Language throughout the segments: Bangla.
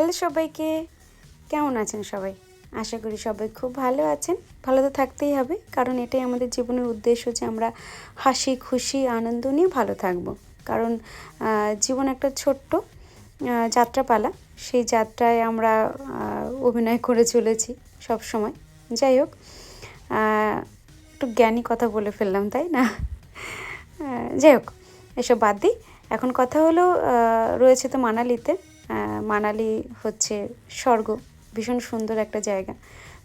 হ্যালো সবাইকে। কেমন আছেন সবাই? আশা করি সবাই খুব ভালো আছেন। ভালো তো থাকতেই হবে, কারণ এটাই আমাদের জীবনের উদ্দেশ্য যে আমরা হাসি, খুশি, আনন্দ নিয়ে ভালো থাকব। কারণ জীবন একটা ছোট্ট যাত্রাপালা। সেই যাত্রায় আমরা অভিনয় করে চলেছি সব সময় যাই হোক একটু জ্ঞানী কথা বলে ফেললাম, তাই না? যাই হোক, এসব বাদ দিই। এখন কথা হলো রয়েছে তো মানালিতে। মানালি হচ্ছে স্বর্গ। ভীষণ সুন্দর একটা জায়গা।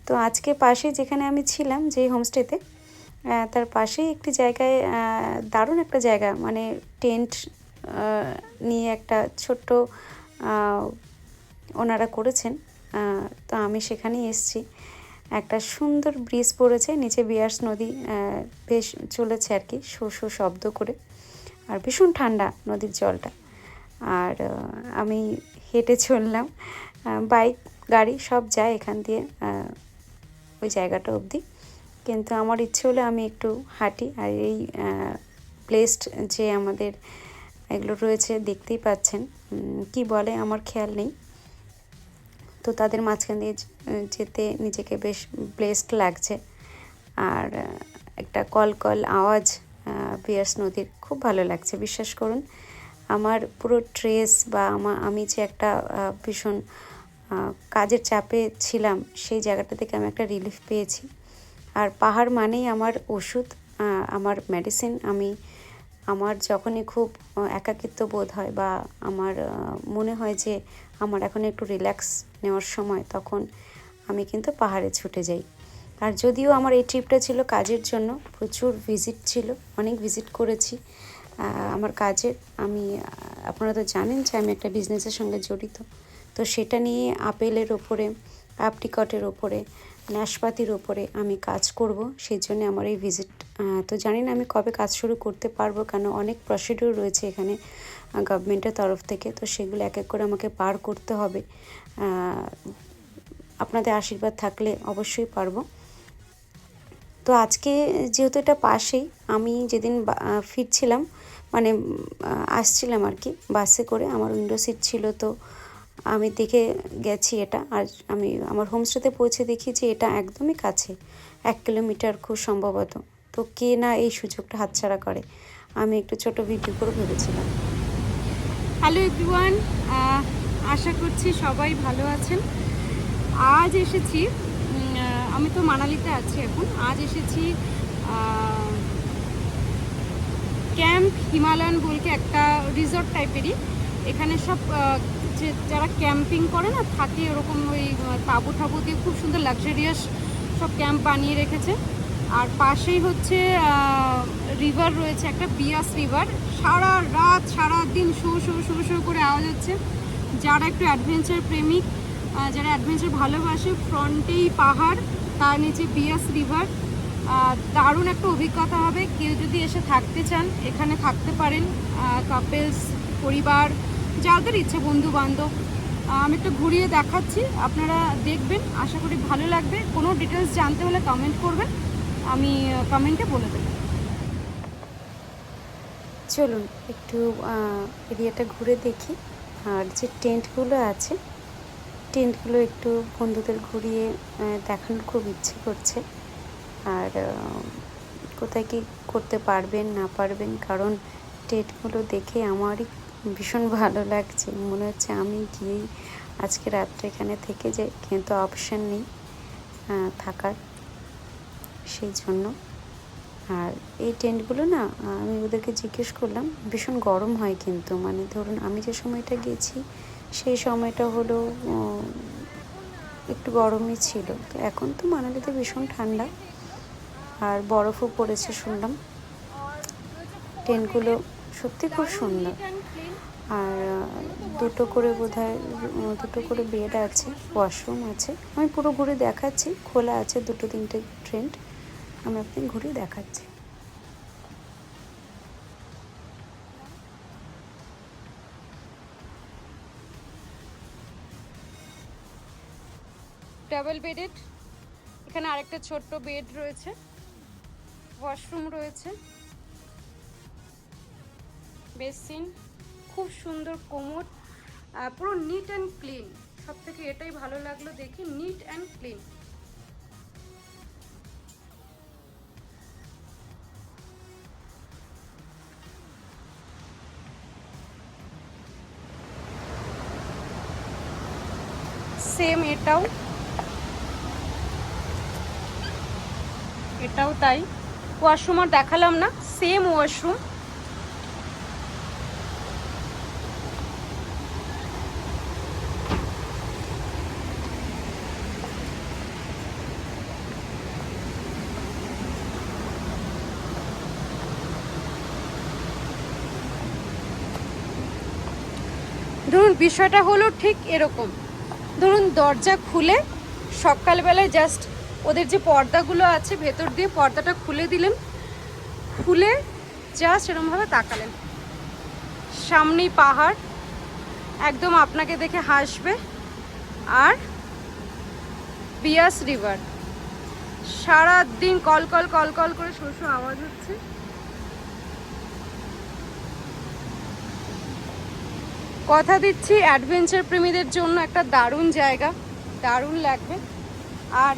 তো আজকে পাশে যেখানে আমি ছিলাম যে হোমস্টেতে তার পাশেই একটি জায়গায় দারুণ একটা জায়গা মানে টেন্ট নিয়ে একটা ছোট্ট ওনারা করেছেন। তো আমি সেখানেই এসছি। একটা সুন্দর ব্রিজ পড়েছে, নিচে বিয়ার্স নদী বেশ চলেছে আর কি, শো শো শব্দ করে। আর ভীষণ ঠান্ডা নদীর জলটা। আর আমি হেঁটে চললাম। বাইক, গাড়ি সব যায় এখান দিয়ে ওই জায়গাটা অবধি। কিন্তু আমার ইচ্ছে হলে আমি একটু হাঁটি। আর এই প্লেসড যে আমাদের এগুলো রয়েছে, দেখতেই পাচ্ছেন। কি বলে, আমার খেয়াল নেই। তো তাদের মাঝখান দিয়ে যেতে নিজেকে বেশ ব্লেসড লাগছে। আর একটা কল কল আওয়াজ বিয়ার্স নদীর খুব ভালো লাগছে। বিশ্বাস করুন আমার পুরো ট্রেস বা আমার আমি যে একটা ভীষণ কাজের চাপে ছিলাম, সেই জায়গাটা থেকে আমি একটা রিলিফ পেয়েছি। আর পাহাড় মানেই আমার ওষুধ আমার মেডিসিন আমি, আমার যখনই খুব একাকিত্ব বোধ হয় বা আমার মনে হয় যে আমার এখন একটু রিল্যাক্স নেওয়ার সময়, তখন আমি কিন্তু পাহাড়ে ছুটে যাই। আর যদিও আমার এই ট্রিপটা ছিল কাজের জন্য, প্রচুর ভিজিট ছিল, অনেক ভিজিট করেছি। আমার কাজের, আমি, আপনারা তো জানেন যে আমি একটা বিজনেসের সঙ্গে জড়িত। তো সেটা নিয়ে আপেলের ওপরে আপ্রিকটের ওপরে, নাশপাতির ওপরে আমি কাজ করব। সেই জন্য আমার এই ভিজিট তো জানি না আমি কবে কাজ শুরু করতে পারব, কেন অনেক প্রসিডিউর রয়েছে এখানে গভর্নমেন্টের তরফ থেকে। তো সেগুলো এক এক করে আমাকে পার করতে হবে। আপনাদের আশীর্বাদ থাকলে অবশ্যই পারব। তো আজকে যেহেতু এটা পাশেই, আমি যেদিন ফিরছিলাম মানে আসছিলাম আর কি বাসে করে। আমার উইন্ডো সিট ছিল তো আমি দেখে গেছি এটা। আর আমি আমার হোমস্টেতে পৌঁছে দেখি যে এটা একদমই কাছে, এক কিলোমিটার খুব সম্ভবত। তো কে না এই সুযোগটা হাতছাড়া করে? আমি একটু ছোট ভিডিও করে ভেবেছিলাম। হ্যালো এভরিওয়ান আশা করছি সবাই ভালো আছেন। আজ এসেছি আমি তো মানালিতে আছি এখন। আজ এসেছি ক্যাম্প হিমালয়ান বলকে একটা রিসর্ট টাইপেরই। এখানে সব যে যারা ক্যাম্পিং করে না, থাকে ওরকম ওই তাঁবু ঠাবু দিয়ে খুব সুন্দর লাক্সারিয়াস সব ক্যাম্প বানিয়ে রেখেছে। আর পাশেই হচ্ছে রিভার রয়েছে, একটা বিয়াস রিভার সারা রাত, সারা দিন শো শো শো শো করে আওয়াজ হচ্ছে। যারা একটু অ্যাডভেঞ্চার প্রেমিক যারা অ্যাডভেঞ্চার ভালোবাসে ফ্রন্টেই পাহাড়, তার নিচে বিয়াস রিভার দারুণ একটা অভিজ্ঞতা হবে। কেউ যদি এসে থাকতে চান, এখানে থাকতে পারেন। কাপেলস পরিবার, যাদের ইচ্ছে বন্ধু বান্ধব আমি একটু ঘুরিয়ে দেখাচ্ছি। আপনারা দেখবেন, আশা করি ভালো লাগবে। কোনো ডিটেলস জানতে হলে কমেন্ট করবেন। আমি কমেন্টে বলে দেবো। চলুন, একটু এরিয়াটা ঘুরে দেখি। আর যে টেন্টগুলো আছে, টেন্টগুলো একটু বন্ধুদের ঘুরিয়ে দেখানোর খুব ইচ্ছে করছে। আর কোথায় কি করতে পারবেন, না পারবেন? কারণ টেন্টগুলো দেখে আমারই ভীষণ ভালো লাগছে। মনে হচ্ছে আমি গিয়েই আজকে রাত্রে এখানে থেকে যাই। কিন্তু অপশান নেই থাকার। সেই জন্য। আর এই টেন্টগুলো না, আমি ওদেরকে জিজ্ঞেস করলাম, ভীষণ গরম হয় কিন্তু। মানে ধরুন আমি যে সময়টা গেছি, সেই সময়টা হলো একটু গরমই ছিল। তো এখন তো মানালিতে ভীষণ ঠান্ডা। আর বরফও পড়েছে শুনলাম। ট্রেনগুলো সত্যি খুব সুন্দর। আর দুটো করে উম, দুটো করে বেড আছে ওয়াশরুম আছে। আমি পুরো ঘুরে দেখাচ্ছি খোলা আছে দুটো তিনটে ট্রেন। আমি আপনি ঘুরে দেখাচ্ছি। ডাবল বেডেড এখানে আরেকটা ছোট্ট বেড রয়েছে। ওয়াশরুম রয়েছে। বেসিন, খুব সুন্দর কোমর পুরো নিট অ্যান্ড ক্লিন সব থেকে এটাই ভালো লাগল দেখি নিট অ্যান্ড ক্লিন সেম এটাও। এটাও তাই। ওয়াশরুম আর দেখালাম না সেম ওয়াশরুম ধরুন, বিষয়টা হলো ঠিক এরকম। ধরুন, দরজা খুলে সকালবেলায় জাস্ট ওদের যে পর্দাগুলো আছে, ভেতর দিয়ে পর্দাটা খুলে দিলেন। খুলে যা এরমভাবে তাকালেন। সামনেই পাহাড়, একদম আপনাকে দেখে হাসবে। আর বিয়াস রিভার। সারা দিন কল কল কল কল করে শস্য আওয়াজ হচ্ছে। কথা দিচ্ছি অ্যাডভেঞ্চার প্রেমীদের জন্য একটা দারুণ জায়গা, দারুণ লাগবে। আর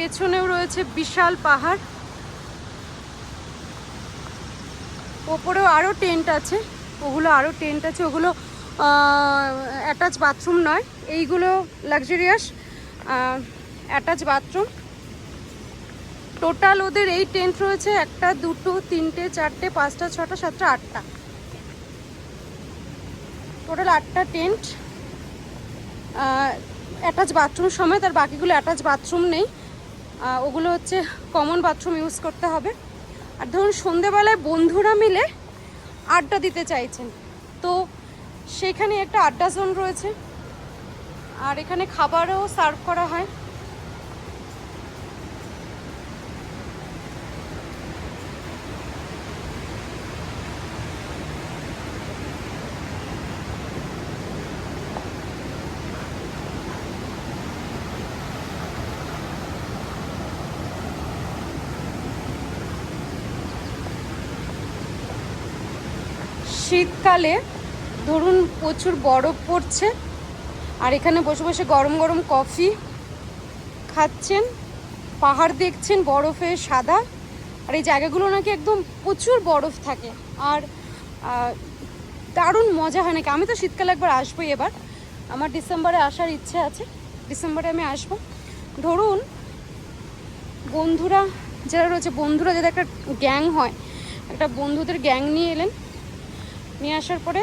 পেছনেও রয়েছে বিশাল পাহাড়। ওপরেও আরও টেন্ট আছে, ওগুলো আরও টেন্ট আছে, ওগুলো অ্যাটাচ বাথরুম নয়, এইগুলো লাক্সারিয়াস অ্যাটাচ বাথরুম টোটাল ওদের এই টেন্ট রয়েছে একটা, দুটো, তিনটে, চারটে, পাঁচটা, ছটা, সাতটা, আটটা। টোটাল আটটা টেন্ট। অ্যাটাচ বাথরুম সময় তার বাকিগুলো অ্যাটাচ বাথরুম নেই। ওগুলো হচ্ছে কমন বাথরুম ইউজ করতে হবে। আর ধরুন সন্ধেবেলায় বন্ধুরা মিলে আড্ডা দিতে চাইছেন, তো সেখানে একটা আড্ডা জোন রয়েছে। আর এখানে খাবারও সার্ভ করা হয়। শীতকালে ধরুন প্রচুর বরফ পড়ছে, আর এখানে বসে বসে গরম গরম কফি খাচ্ছেন, পাহাড় দেখছেন, বরফে সাদা, আর এই জায়গাগুলো নাকি একদম প্রচুর বরফ থাকে। আর দারুণ মজা হয় নাকি? আমি তো শীতকালে একবার আসবোই এবার। আমার ডিসেম্বরে আসার ইচ্ছে আছে, ডিসেম্বরে আমি আসব। ধরুন বন্ধুরা, যারা রয়েছে, বন্ধুরা, যাদের একটা গ্যাং হয়, একটা বন্ধুদের গ্যাং নিয়ে এলেন নিয়ে আসার পরে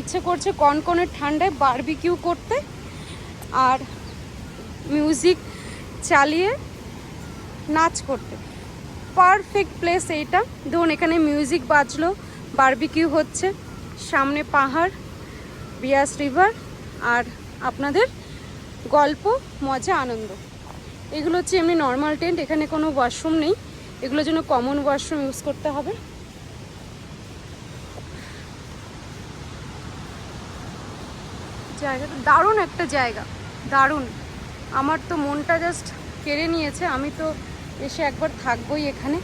ইচ্ছে করছে কনকনের ঠান্ডায় বারবিকিউ করতে। আর মিউজিক চালিয়ে নাচ করতে। পারফেক্ট প্লেস এইটা। ধরুন এখানে মিউজিক বাজলো বারবিকিউ হচ্ছে। সামনে পাহাড় বিয়াস রিভার আর আপনাদের গল্প, মজা, আনন্দ। এগুলো হচ্ছে এমনি নর্মাল টেন্ট এখানে কোনো ওয়াশরুম নেই। এগুলোর জন্য কমন ওয়াশরুম ইউজ করতে হবে। জায়গাটা দারুণ একটা জায়গা, দারুণ। আমার তো মনটা জাস্ট কেড়ে নিয়েছে, আমি তো এসে একবার থাকবোই এখানে।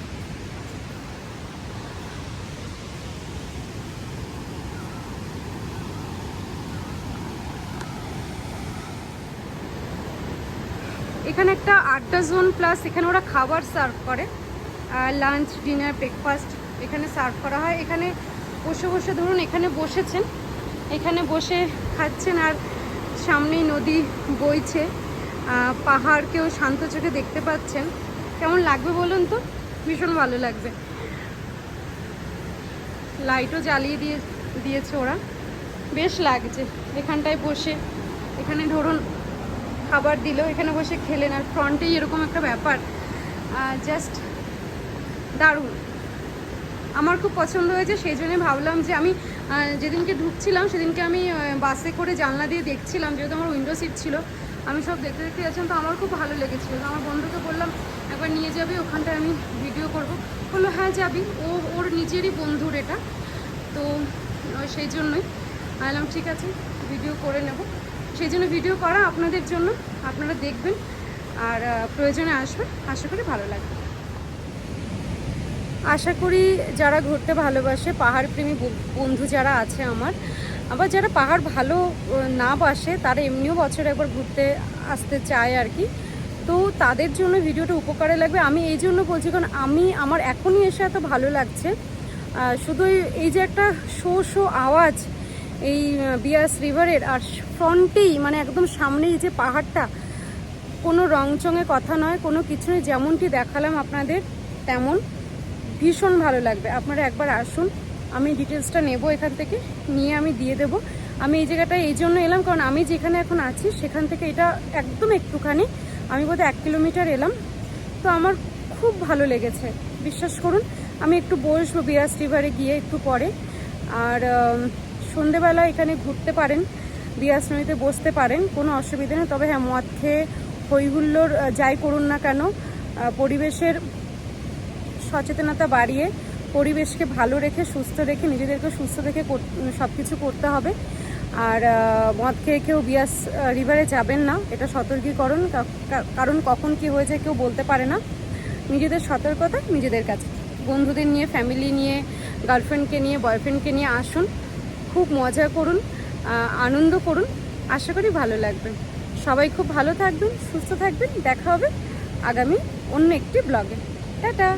এখানে একটা আড্ডা জোন প্লাস এখানে ওরা খাবার সার্ভ করে। লাঞ্চ ডিনার ব্রেকফাস্ট এখানে সার্ভ করা হয়। এখানে বসে বসে, ধরুন এখানে বসেছেন, এখানে বসে খাচ্ছেন আর সামনেই নদী বইছে। পাহাড়কেও শান্ত চোখে দেখতে পাচ্ছেন। কেমন লাগবে বলুন তো? ভীষণ ভালো লাগবে। লাইটও জ্বালিয়ে দিয়ে, দিয়েছে ওরা। বেশ লাগছে। এখানটায় বসে, এখানে ধরুন খাবার দিল, এখানে বসে খেলেন আর ফ্রন্টেই এরকম একটা ব্যাপার। জাস্ট দারুণ। আমার খুব পছন্দ হয়েছে, সেই জন্য ভাবলাম যে আমি যেদিনকে ঢুকছিলাম, সেদিনকে আমি বাসে করে জানলা দিয়ে দেখছিলাম, যেহেতু আমার উইন্ডো সিট ছিল। আমি সব দেখতে দেখতে যাচ্ছিলাম তো আমার খুব ভালো লেগেছিলো। তো আমার বন্ধুকে বললাম, একবার নিয়ে যাবি, ওখানটায় আমি ভিডিও করব। বলল হ্যাঁ যাবি। ও, ওর নিজেরই বন্ধুর এটা। তো সেই জন্যই। আমি বললাম, ঠিক আছে ভিডিও করে নেব। সেই জন্য ভিডিও করা আপনাদের জন্য, আপনারা দেখবেন। আর প্রয়োজনে আসবেন। আশা করি ভালো লাগবে। আশা করি যারা ঘুরতে ভালোবাসে, পাহাড়প্রেমী বন্ধু যারা আছে আমার, আবার যারা পাহাড় ভালো না বাসে, তারা এমনিও বছরে একবার ঘুরতে আসতে চায় আর কি। তো তাদের জন্য ভিডিওটা উপকারে লাগবে। আমি এই জন্য বলছি, কারণ আমি, আমার এখনই এসে এত ভালো লাগছে। শুধু এই- যে একটা শো শো আওয়াজ, এই বিয়াস রিভারের, আর ফ্রন্টেই মানে একদম সামনেই যে পাহাড়টা, কোনো রংচঙে কথা নয়, কোনো কিছু যেমনটি দেখালাম আপনাদের, তেমন। ভীষণ ভালো লাগবে। আপনারা একবার আসুন, আমি ডিটেলসটা নেব এখান থেকে, নিয়ে আমি দিয়ে দেব। আমি এই জায়গাটায় এই জন্য এলাম, কারণ আমি যেখানে এখন আছি, সেখান থেকে এটা একদম একটুখানি, আমি বোধহয় এক কিলোমিটার এলাম। তো আমার খুব ভালো লেগেছে, বিশ্বাস করুন। আমি একটু বসবো বিয়াস রিভারে গিয়ে একটু পরে। আর সন্ধেবেলা এখানে ঘুরতে পারেন, বিয়াস নদীতে বসতে পারেন, কোনো অসুবিধা নেই। তবে হ্যাঁ মদ খেয়ে হইহুল্লোর যাই করুন না কেন পরিবেশের সচেতনতা বাড়িয়ে পরিবেশকে ভালো রেখে, সুস্থ রেখে নিজেদেরকে সুস্থ রেখে সব কিছু করতে হবে। আর মদ খেয়ে কেউ বিয়াস রিভারে যাবেন না, এটা সতর্কীকরণ। কারণ কখন কি হয়েছে কেউ বলতে পারে না। নিজেদের সতর্কতা, নিজেদের কাছে। বন্ধুদের নিয়ে ফ্যামিলি নিয়ে গার্লফ্রেন্ডকে নিয়ে বয়ফ্রেন্ডকে নিয়ে আসুন। খুব মজা করুন আনন্দ করুন। আশা করি ভালো লাগবে। সবাই খুব ভালো থাকবেন, সুস্থ থাকবেন। দেখা হবে আগামী অন্য একটি ব্লগে টাটা!